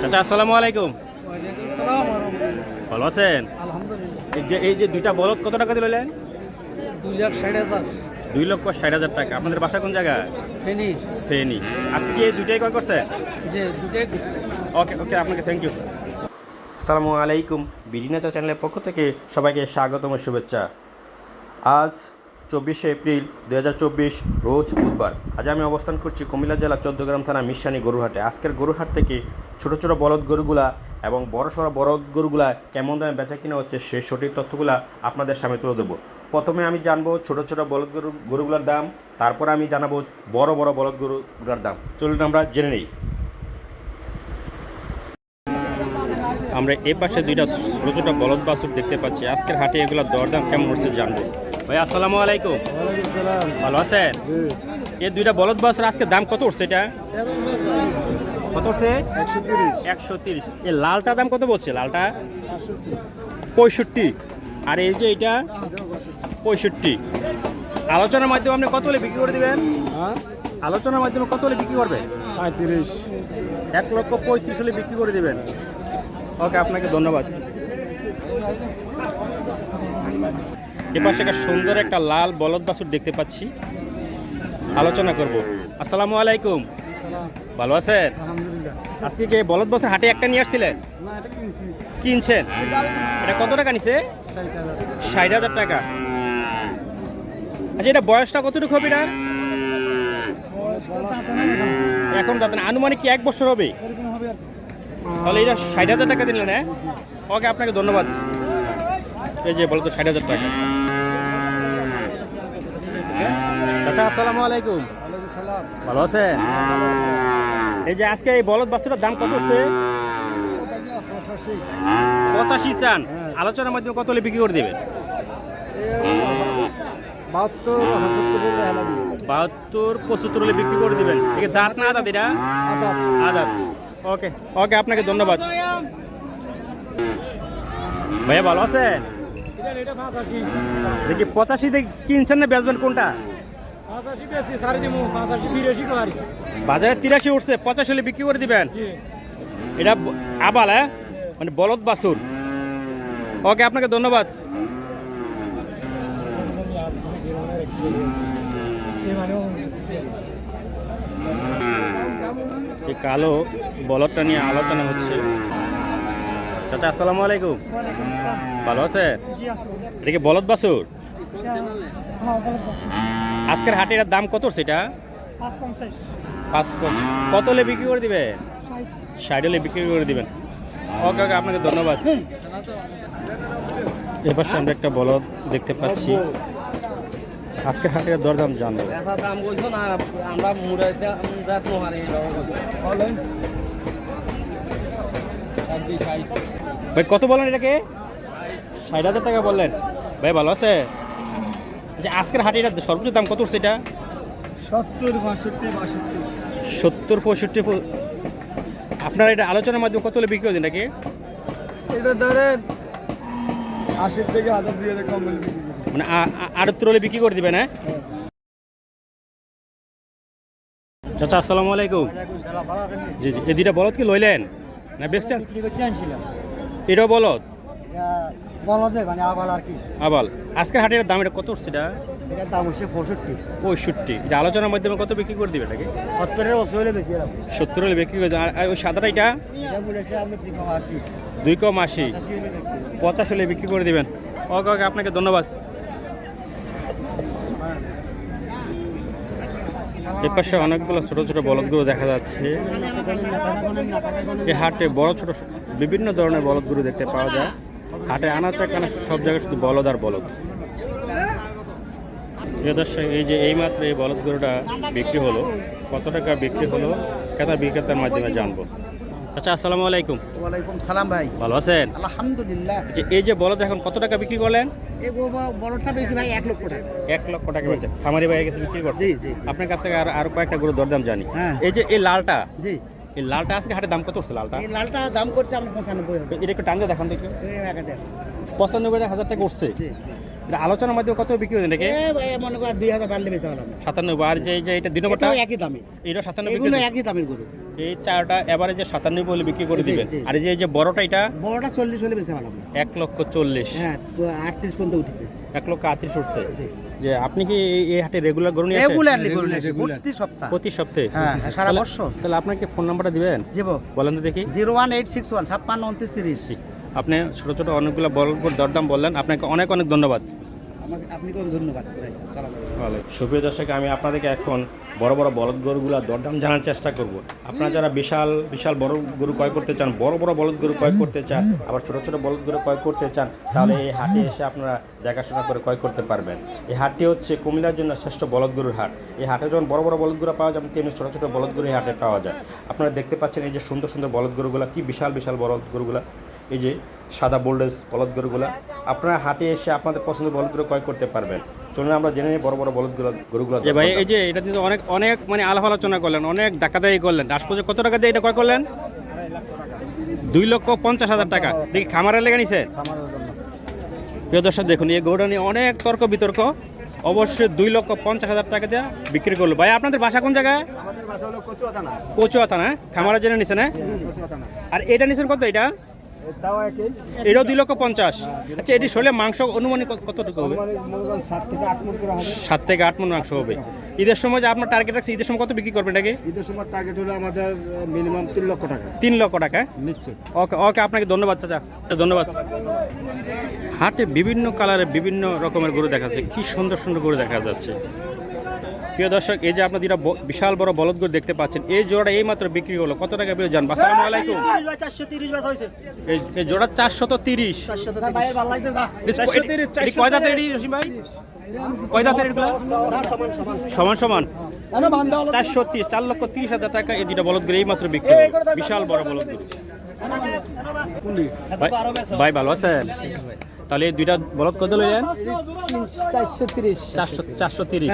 চাচা আসসালামু আলাইকুম। ভালো আছেন? এই যে এই যে দুইটা বলদ কত টাকা দিলেন দুই লাখ ষাট হাজার দুই লক্ষ ষাট হাজার টাকা। আপনাদের বাসা কোন জায়গায়? ফেনি। ফেনি। আজকে এই দুইটাই কয় করছে যে দুটাই করছে। ওকে ওকে আপনাকে থ্যাংক ইউ আসসালামু আলাইকুম বিডিনাচা চ্যানেলের পক্ষ থেকে সবাইকে স্বাগতম শুভেচ্ছা। আজ চব্বিশে এপ্রিল দু হাজার চব্বিশ, রোজ বুধবার। আজ আমি অবস্থান করছি কুমিল্লা জেলা চৌদ্দগ্রাম থানা মিশানি গরুহাটে আজকের গরুহাট থেকে ছোট ছোট বলদ গরুগুলা এবং বড় সড়ো বলদ গরুগুলা কেমন দামে বেচা কিনা হচ্ছে সেই সঠিক তথ্যগুলা আপনাদের সামনে তুলে দেবো প্রথমে আমি জানব ছোট ছোট বলদ গরু, গরুগুলার দাম, তারপর আমি জানাব বড় বড় বলদ গরুগুলার দাম। চলুন আমরা জেনে নিই। আমরা এই পাশে দুইটা ছোট ছোট বলদ বাছুর দেখতে পাচ্ছি। আজকের হাটে এগুলোর দরদাম কেমন হচ্ছে জানব। ভাই আসসালামু আলাইকুম। ভালো আছেন? এই দুইটা বলদ বাছুর আজকে দাম কত উঠছে এটা? কত উঠছে? একশো তিরিশ। এই লালটা দাম কত বলছে? লালটা? পঁয়ষট্টি। আর এই যে এটা? পঁয়ষট্টি। আলোচনার মাধ্যমে আপনি কত হলে বিক্রি করে দিবেন? আলোচনার মাধ্যমে কত হলে বিক্রি করবে পঁয়ত্রিশ এক লক্ষ পঁয়ত্রিশ হলে বিক্রি করে দেবেন। ওকে আপনাকে ধন্যবাদ। এপাশে একটা সুন্দর একটা লাল বলদ বাছুর দেখতে পাচ্ছি। আলোচনা করব। আসসালামু আলাইকুম। ভালো আছেন? আজকে কি বলদ বাছুর হাটে একটা নিয়ে আসছিলেন? এটা কিনছেন? এটা কত টাকা নিছে? ষাট হাজার টাকা। আচ্ছা এটা বয়সটা কতটুকু হবে এটার? এখন দাদা আনুমানিক কি এক বছর হবে? তাহলে এটা ষাট হাজার টাকা দিলেন হ্যাঁ? ওকে আপনাকে ধন্যবাদ। এই যে বলতো ষাট হাজার টাকা। চাচা আসসালামু আলাইকুম। ভালো আছেন? এই যে আজকে এই বলদ বাছুরের দাম কত হচ্ছে? পঁচাশি চান। আলোচনার মাধ্যমে কত হলে বিক্রি করে দেবেন? বাহাত্তর পঁচাত্তর হলে বিক্রি করে দেবেন। দাঁত না দাঁত এটা? ওকে ওকে আপনাকে ধন্যবাদ। ভাইয়া ভালো আছেন? দেখি পঁচাশি। দিয়ে কিনছেন না বেচবেন কোনটা? বাজারে তিরাশি উঠছে পঁচাশি হলে বিক্রি করে দিবেন। এটা আবাল হ্যাঁ? মানে বলদ বাসুর ওকে আপনাকে ধন্যবাদ। কালো বলদটা নিয়ে আলোচনা হচ্ছে। চাচা আসসালামু আলাইকুম। ভালো আছে? এটা কি বলদ বাসুর আজকের হাটে এটার দাম কত সেটা পাঁচ পঞ্চাশ কত হলে বিক্রি করে দিবে? ষাট। হলে বিক্রি করে দিবেন। ওকে ওকে আপনাকে ধন্যবাদ। এবার আমরা একটা বলদ দেখতে পাচ্ছি। আজকের হাটের দরদাম জানব দাম বলছো না আমরা বলেন। ভাই কত বলেন এটাকে? ষাট হাজার টাকা বললেন। ভাই ভালো আছে? যে আজকের হাটে এটা সর্বোচ্চ দাম কত উঠছে এটা? সত্তর বাষট্টি বাষট্টি। সত্তর পঁয়ষট্টি আপনারা এটা আলোচনার মাধ্যমে কত হলে বিক্রি করছেন নাকি এটা ধরেন আশির থেকে হাজার দিয়ে কম বলে বিক্রি মানে আ- আ- আটাত্তর হলে বিক্রি করে দিবেন হ্যাঁ? চাচা আসসালামু আলাইকুম। জি জি। এই দুইটা বলদ কি লইলেন? না বেচতে বিক্রি করতে আনছিলাম। এটাও বলদ? বলদে মানে আবার আর কি। আবাল। আজকের হাটের দাম এটা কত উঠছে এটা? এটার দাম হচ্ছে পঁয়ষট্টি। পঁয়ষট্টি। এটা আলোচনার মাধ্যমে কত বিক্রি করে দিবে এটাকে? সত্তরের হলে বেশি সত্তর হলে বিক্রি করে আর ওই সাদাটা এটা? এটা বলেছে দুই কম আশি। দুই কম আশি। আশি হলে পঞ্চাশ হলে বিক্রি করে দিবেন। ওকে ওকে আপনাকে ধন্যবাদ। এর পাশে অনেকগুলো ছোট ছোট বলদগুলো দেখা যাচ্ছে। এই হাটে বড় ছোট বিভিন্ন ধরনের বলদগুলো দেখতে পাওয়া যায়। হাটে আনাচা কানা সব জায়গায় শুধু বলদ আর বলদ। দর্শক, এই যে এইমাত্র এই বলদ গরুটা বিক্রি হলো, কত টাকা বিক্রি হলো, ক্রেতা বিক্রেতার মাধ্যমে জানব। আচ্ছা আসসালামু আলাইকুম। ওয়ালাইকুম সালাম ভাই। ভালো আছেন? আলহামদুলিল্লাহ। যে এই যে বলদ এখন কত টাকা বিক্রি করলেন? এই বড়টা বেশি ভাই এক লক্ষ টাকা। এক লক্ষ টাকা বেচে। খামারি ভাইয়ের কাছে বিক্রি করছে জি, জি, জি। আপনার কাছ থেকে আর আরও কয়েকটা গরু দরদাম জানি। হ্যাঁ। এই যে এই লালটা জি। এই লালটা আজকে হাটে দাম কত উঠছে লালটা? এই লালটা দাম করছে আমরা পঁচানব্বই এটা একটু টান দেখান দেখি। পঁচানব্বই হাজার টাকা উঠছে। জি জি। এটা আলোচনার মাধ্যমে কত বিক্রি হয়েছে নাকি? মনে কর দুই হাজার বাড়লে বেচা হলাম সাতানব্বই আর যে যে এটা দুই নম্বরটা একই দামে। এটা সাতানব্বই একই দামের গরু। এই চারটা এবারে যে সাতানব্বই হলে বিক্রি করে জি, দিবেন আর এই যে বড়টা এটা? বড়টা চল্লিশ হলে বেচা হলাম এক লক্ষ চল্লিশ। হ্যাঁ আটত্রিশ পর্যন্ত উঠেছে। এক লক্ষ আটত্রিশ উঠছে। যে আপনি কি এই- হাটে রেগুলার গরু নিয়ে রেগুলারলি গরু নিয়ে প্রতি সপ্তাহ। প্রতি সপ্তাহে? হ্যাঁ, হ্যাঁ, সারা বছর। তাহলে আপনাকে ফোন নাম্বারটা দিবেন? যাব বলেন তো দেখি। Zero one eight six one ছাপ্পান্ন উনত্রিশ তিরিশ। আপনি ছোট ছোট অনেকগুলো বড় বড় দরদাম বললেন। আপনাকে অনেক অনেক ধন্যবাদ। আমাকে, আপনি কোন ধন্যবাদ। সুপ্রিয় দর্শক, আমি আপনাদেরকে এখন বড় বড় বলদ গরুগুলা দরদাম জানার চেষ্টা করব। আপনারা যারা বিশাল বিশাল বড় গরু ক্রয় করতে চান, বড় বড় বলদ গরু ক্রয় করতে চান, আবার ছোট ছোট বলদ গরু ক্রয় করতে চান, তাহলে এই হাটে এসে আপনারা দেখাশোনা করে ক্রয় করতে পারবেন। এই হাটটি হচ্ছে কুমিল্লার জন্য শ্রেষ্ঠ বলদ গরুর হাট। এই হাটে যখন বড় বড় বলদ গরু পাওয়া যাবে তেমনি ছোট ছোট বলদ গরু এই হাটে পাওয়া যায়। আপনারা দেখতে পাচ্ছেন এই যে সুন্দর সুন্দর বলদ গরুগুলা, কি বিশাল বিশাল বলদ গরুগুলা। এই যে সাদা বোল্ডেজ বলদ গরুগুলা আপনারা হাটে এসে আপনাদের পছন্দের বলদ গরু ক্রয় করতে পারবেন। চলুন আমরা জেনে নিই বড় বড় বলদ গরু গরুগুলো যে ভাই এই যে এটা কিন্তু অনেক অনেক মানে আলাপ আলোচনা করলেন অনেক ডাকা ডাকাদাই করলেন। পর্যন্ত কত টাকা দিয়ে এটা ক্রয় করলেন? দুই লক্ষ পঞ্চাশ হাজার টাকা। দেখি খামারের লেগে নিছে? প্রিয় দর্শক দেখুন এই গরুটা নিয়ে অনেক তর্ক বিতর্ক। অবশ্যই দুই লক্ষ পঞ্চাশ হাজার টাকা দিয়ে বিক্রি করল। ভাই আপনাদের বাসা কোন জায়গায়? কচুয়া থানা খামারের জন্য নিছেন হ্যাঁ? আর এটা নিছেন কত এটা? এটাও দুই লক্ষ পঞ্চাশ। আচ্ছা এটি শরীরে মাংস অনুমানিক কত- কতটুকু হবে? সাত থেকে আট মন মন মাংস হবে। ঈদের সময় যে আপনার টার্গেট রাখছে ঈদের সময় কত বিক্রি করবেন নাকি ঈদের সময় টার্গেট হলো আমাদের মিনিমাম তিন লক্ষ টাকা। তিন লক্ষ টাকা? নিশ্চয় ওকে ওকে আপনাকে ধন্যবাদ চাচা। ধন্যবাদ। হাটে বিভিন্ন কালারের বিভিন্ন রকমের গরু দেখা যাচ্ছে। কি সুন্দর সুন্দর গরু দেখা যাচ্ছে। প্রিয় দর্শক এই যে আপনার যেটা বিশাল বড় বলদ গরু দেখতে পাচ্ছেন এই জোড়া এই মাত্র বিক্রি হলো। কত টাকা পেয়ে যান আসসালামু আলাইকুম। এই এই জোড়া চারশো তো তিরিশ কয় দাঁতের ভাই? কয় দাঁতের? সমান সমান। চারশো তিরিশ চার লক্ষ তিরিশ হাজার টাকা এই দুটা বলদ এই মাত্র বিক্রি হলো। বিশাল বড় বলদ ভাই- ভাই ভালো আছেন? তাহলে এই দুইটা বলদ কত লইলেন? চারশো তিরিশ। চারশো চারশো তিরিশ।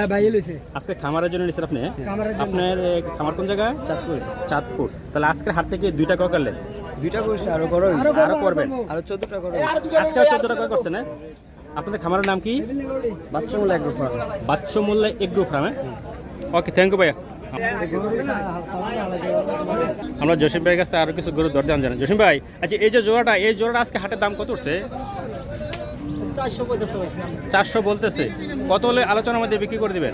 আজকে খামারের জন্য নিচ্ছেন আপনি? আপনার খামার কোন জায়গায় চাঁদপুর। চাঁদপুর। তাহলে আজকের হাট থেকে দুইটা কয় করলেন? দুইটা করছে আরও করো আরও করবেন? আরও চোদ্দটা করো আজকে চোদ্দটা কয় করছেন হ্যাঁ? আপনাদের খামারের নাম কি? বাচ্চা মূল্য একবার করো বাচ্চ Molla agro farm okay thank you ভাইয়া। আমরা জসিম ভাইয়ের কাছ থেকে আরও কিছু গরুর দরদাম জানেন জসিম ভাই আচ্ছা এই যে জোড়াটা এই জোড়াটা আজকে হাটের দাম কত উঠছে? চারশো বলতেছে কত হলে আলোচনার মধ্যে বিক্রি করে দিবেন?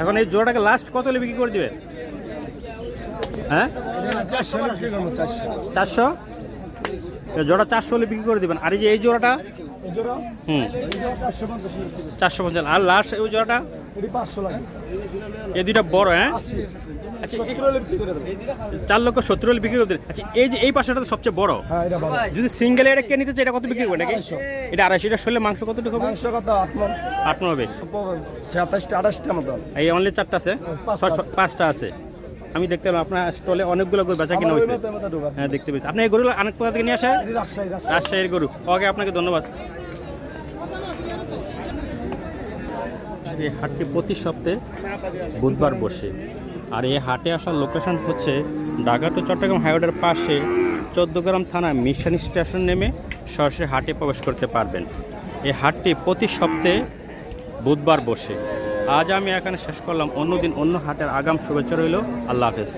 এখন এই জোড়াটাকে লাস্ট কত হলে বিক্রি করে দিবেন? হ্যাঁ? চারশো জোড়া চারশো হলে বিক্রি করে দিবেন। আর এই যে এই জোড়াটা? হুম। চারশো পঞ্চাশ আর লাস্ট ওই জোড়াটা এই দুইটা বড় হ্যাঁ? আচ্ছা করে চার লক্ষ সত্তর হলে বিক্রি করে আচ্ছা এই যে এই পাশাটা তো সবচেয়ে বড়। হ্যাঁ যদি সিঙ্গেল এটা কে নিতে চাই এটা কত বিক্রি করবে নাকি? এটা আড়াইশো এটা শরীরে মাংস কতটুকু হবে? মাংস কত? আট মন। হবে। সাতাশটা আঠাশটা মতো এই অনলি চারটা আছে? পাঁচটা আছে। আমি দেখতে পেলাম আপনার স্টলে অনেকগুলো গরু বেচা কিনা হয়েছে। হ্যাঁ দেখতে পেয়েছি। আপনি এই গরুগুলো অনেক কোথা থেকে নিয়ে রাজশাহী। রাজশাহীর গরু। ওকে আপনাকে ধন্যবাদ। এই হাটটি প্রতি সপ্তাহে বুধবার বসে। আর এই হাটে আসার লোকেশন হচ্ছে ঢাকা টু চট্টগ্রাম হাইওয়ের পাশে চোদ্দগ্রাম থানা মিশন স্টেশন নেমে সরাসরি হাটে প্রবেশ করতে পারবেন। এই হাটটি প্রতি সপ্তাহে বুধবার বসে। আজ আমি এখানে শেষ করলাম। অন্যদিন অন্য হাটের আগাম শুভেচ্ছা রইল। আল্লাহ হাফেজ।